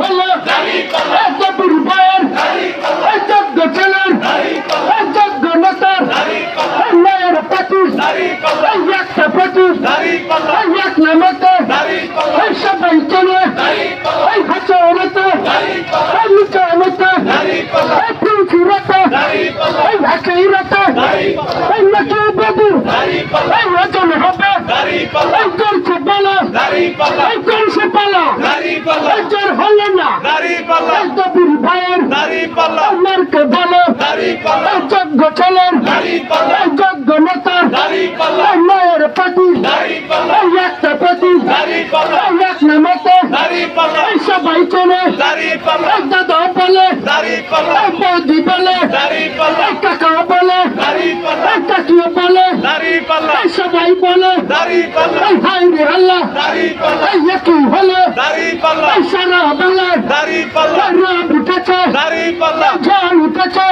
হলো এত দুর্বল এই যোগ্য ছেলের এই যোগ্য নেতার মেয়ের প্রতি এই একটা প্রতি এই এক নামতে এই সবাই চলে এই ভাষা নেতা এই নিচে নেতা এই পুঁথি নেতা এই ভাষাই নেতা এই নাকি বাবু এই ওজন হবে এই করছে বলো এই করছে পালা এই জোর হলো না এই দবির ভাইয়ের মারকে যোগ্য ছেলের যোগ্য নেতার মায়ের একটা এক নামতে সবাই চলে এই দাদা বলে এই বৌদি বলে এই কাকা বলে এই কাকিও বলে এই সবাই বলে এই ভাই রে আল্লাহ এই একই হলো এই সারা বেলা এই পাল্লা। উঠেছে। এই পাল্লা। জল উঠেছে।